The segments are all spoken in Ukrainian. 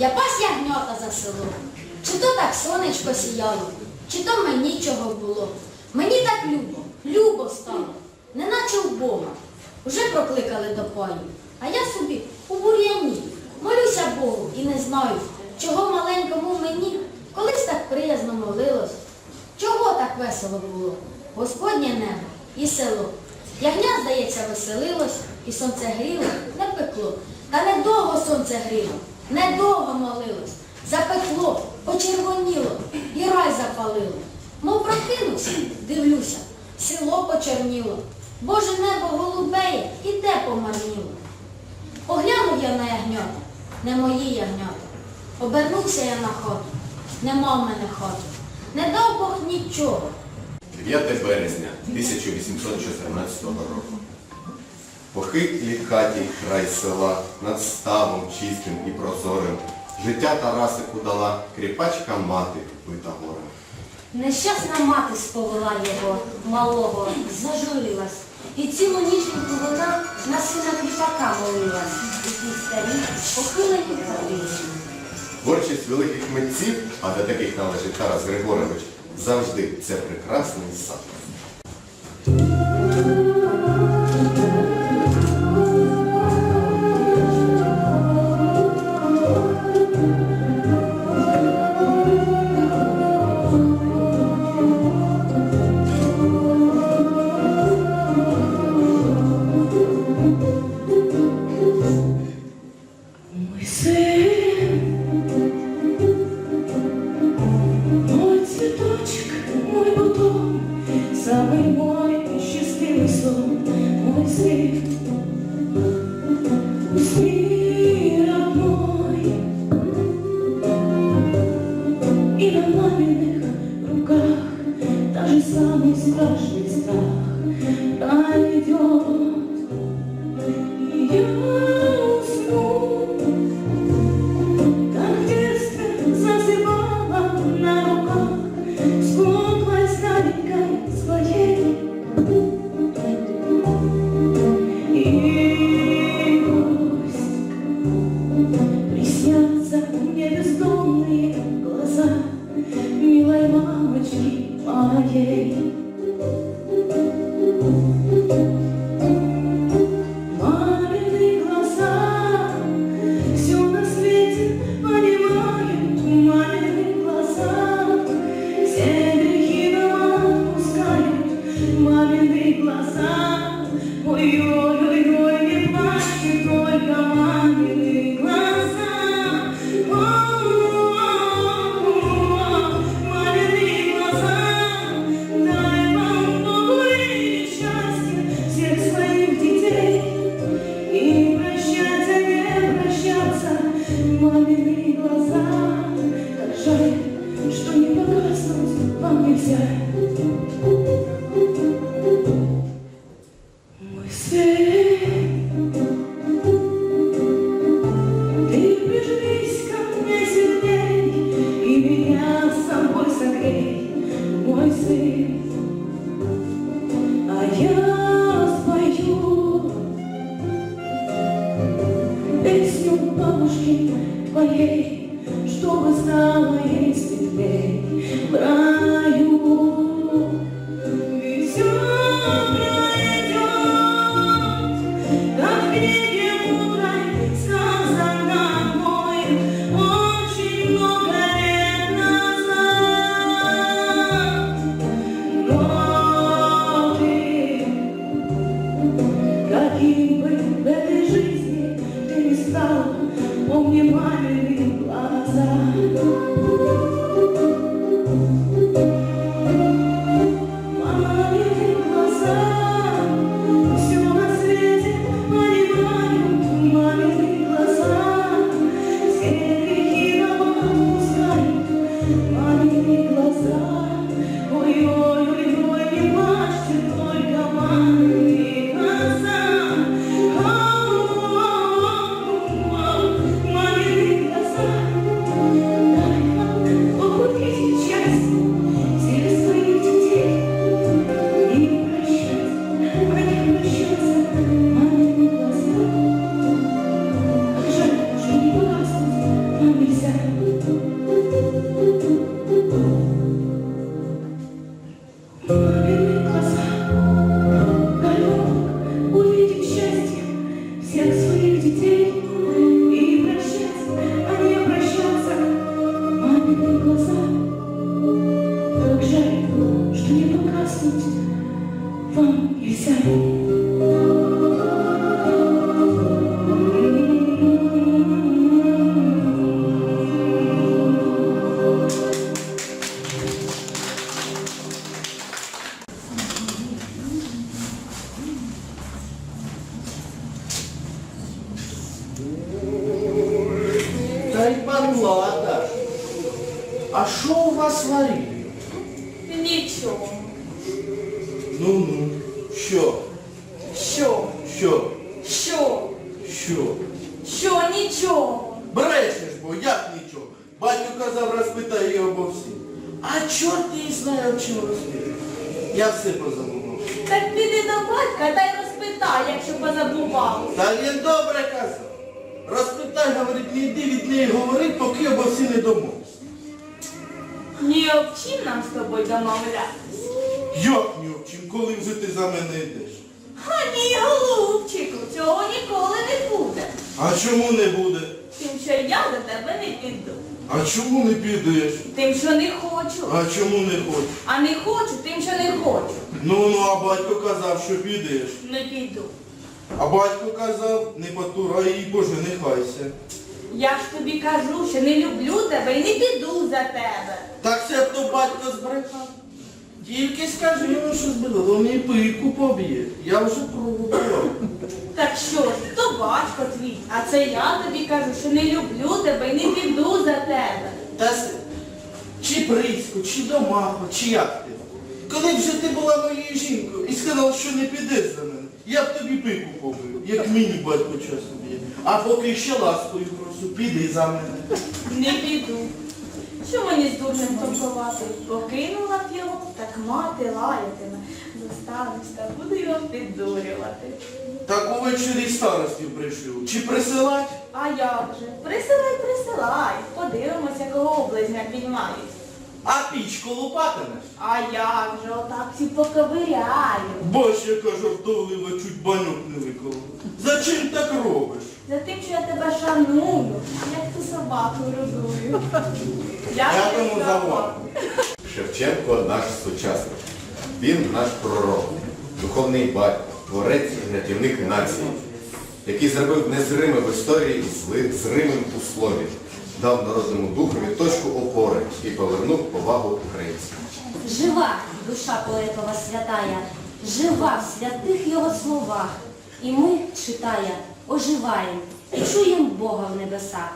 Я пас ягнята за село. Чи то так сонечко сіяло, чи то мені чого було. Мені так любо, любо стало, неначе в Бога. Уже прокликали до паю, а я собі у бур'яні. Молюся Богу і не знаю, чого маленькому мені колись так приязно молилось. Чого так весело було? Господнє небо і село. Ягня, здається, веселилось, і сонце гріло, не пекло. Та недовго сонце гріло, недовго молилось. Запекло, почервоніло і рай запалило. Мов прокинувся, дивлюся, село почерніло. Боже небо голубеє і де помарніло. Поглянув я на ягнята, не мої ягнята. Обернувся я на хату, нема в мене хати. Не дав Бог нічого. 9 березня 1814 року. По хитлій хаті край села, над ставом чистим і прозорим, життя Тарасику дала кріпачка мати, вбита горем. Нещасна мати сповела його, малого, зажурилась. І цілу ніженьку вона на сина кріпака молилась. У тій старій похиленій хатині. Творчість великих митців, а до таких належить Тарас Григорович, завжди це прекрасний сад. Все позабував. Так піди до батька та й розпитай, якщо позабував. Та він добре казав. Розпитай, говорить, не йди від неї говорить, поки обо всі не домовився. Ні об чим нам з тобою домовлятись. Як ні об чим, коли вже ти за мене йдеш? А ні, голубчику, цього ніколи не буде. А чому не буде? Тим, що я до тебе не піду. А чому не підеш? Тим, що не хочу. А чому не хочеш? А не хочу, тим, що не хочу. Ну, ну, а батько казав, що підеш. Не піду. А батько казав, не потурай і поженихайся. Я ж тобі кажу, що не люблю тебе і не піду за тебе. Так це б то батько збрехав. Тільки скажи йому, що збило, мені пику поб'є. Я вже пробував. Так що то батько твій, а це я тобі кажу, що не люблю тебе і не піду за тебе. Та с- чи Прицьку, чи Домахо, чи як ти? Коли б вже ти була моєю жінкою і сказала, що не підеш за мене, я б тобі пику побив, як мені батько часом б'є. А поки ще ласкою прошу, піди за мене. Не піду. Що мені з дурнем торгувати? Покинула б його, так мати лаятиме. Застанусь та буду його піддурювати. Так увечері старості прийшов. Чи присилать? А як же? Присилай, присилай. Подивимося, кого облизня піймають. А пічку лупатимеш? А як же, отак всі поковиряю. Бач, яка жартовлива, чуть баньок не виколов. Зачем так робиш? За тим, що я тебе шаную, як ту собаку родую. Дякуємо за увагу. Шевченко наш сучасник. Він наш пророк, духовний батько, творець і рятівник нації, який зробив незриме в історії і зримим у слові, дав народному духові точку опори і повернув повагу українцям. Жива душа поетова святая, жива в святих його словах. І ми, читає, оживаємо і чуємо Бога в небесах.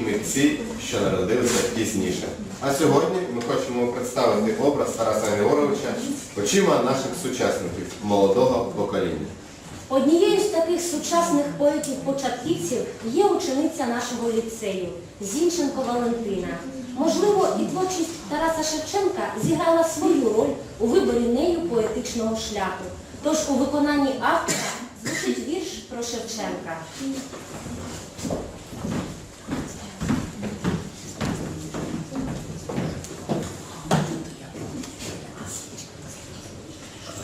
Митці, що народилися пізніше. А сьогодні ми хочемо представити образ Тараса Григоровича очима наших сучасників, молодого покоління. Однією з таких сучасних поетів-початківців є учениця нашого ліцею Зінченко Валентина. Можливо, і творчість Тараса Шевченка зіграла свою роль у виборі нею поетичного шляху. Тож у виконанні автора Шевченка.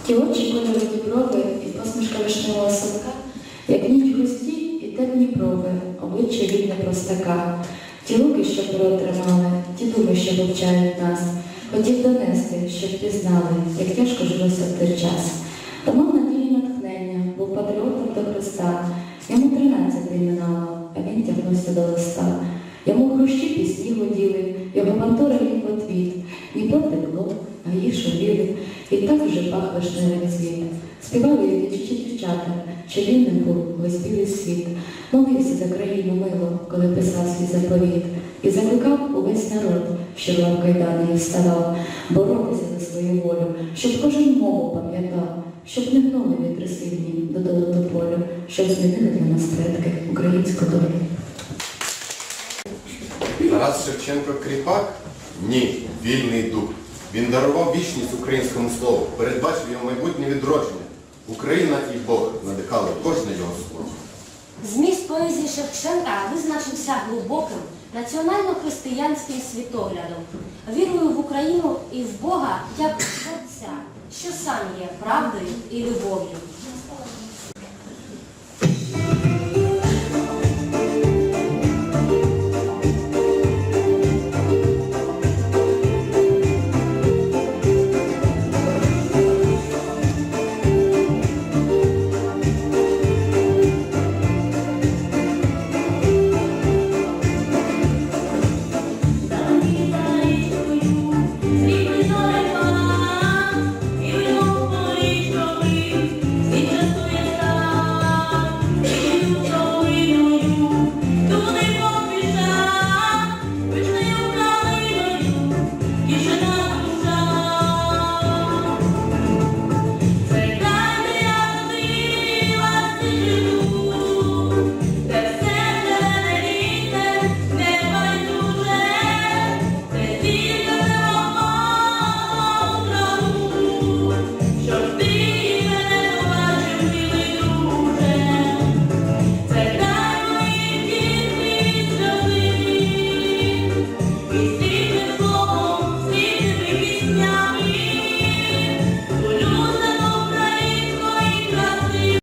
Ті очі кольорові брови і посмішка вишневого садка, як ніч густі і темні брови, обличчя вільне простака, ті руки, що перо тримали, ті думи, що вивчають нас, хотів донести, щоб пізнали, як тяжко жилося в той час. До листа. Йому хрущі пісні гуділи, його бандура їм в отвіт, Дніпро текло, а її шуміли, і так вже пах вишневий цвіт. Співали дівчі дівчата, що вільним був весь білий світ. Молився за країну мило, коли писав свій заповіт, і закликав увесь народ, що лав кайдани і вставав, боротися за свою волю, щоб кожен мову пам'ятав, щоб не гнули вітри сильні до полю, щоб змінили для нас предки українську долю. Тарас Шевченко Кріпак? Ні, вільний дух. Він дарував вічність українському слову, передбачив його майбутнє відродження. Україна і Бог надихали кожне його слово. Зміст поезії Шевченка визначився глибоким національно-християнським світоглядом, вірою в Україну і в Бога як Творця, що сам є правдою і любов'ю.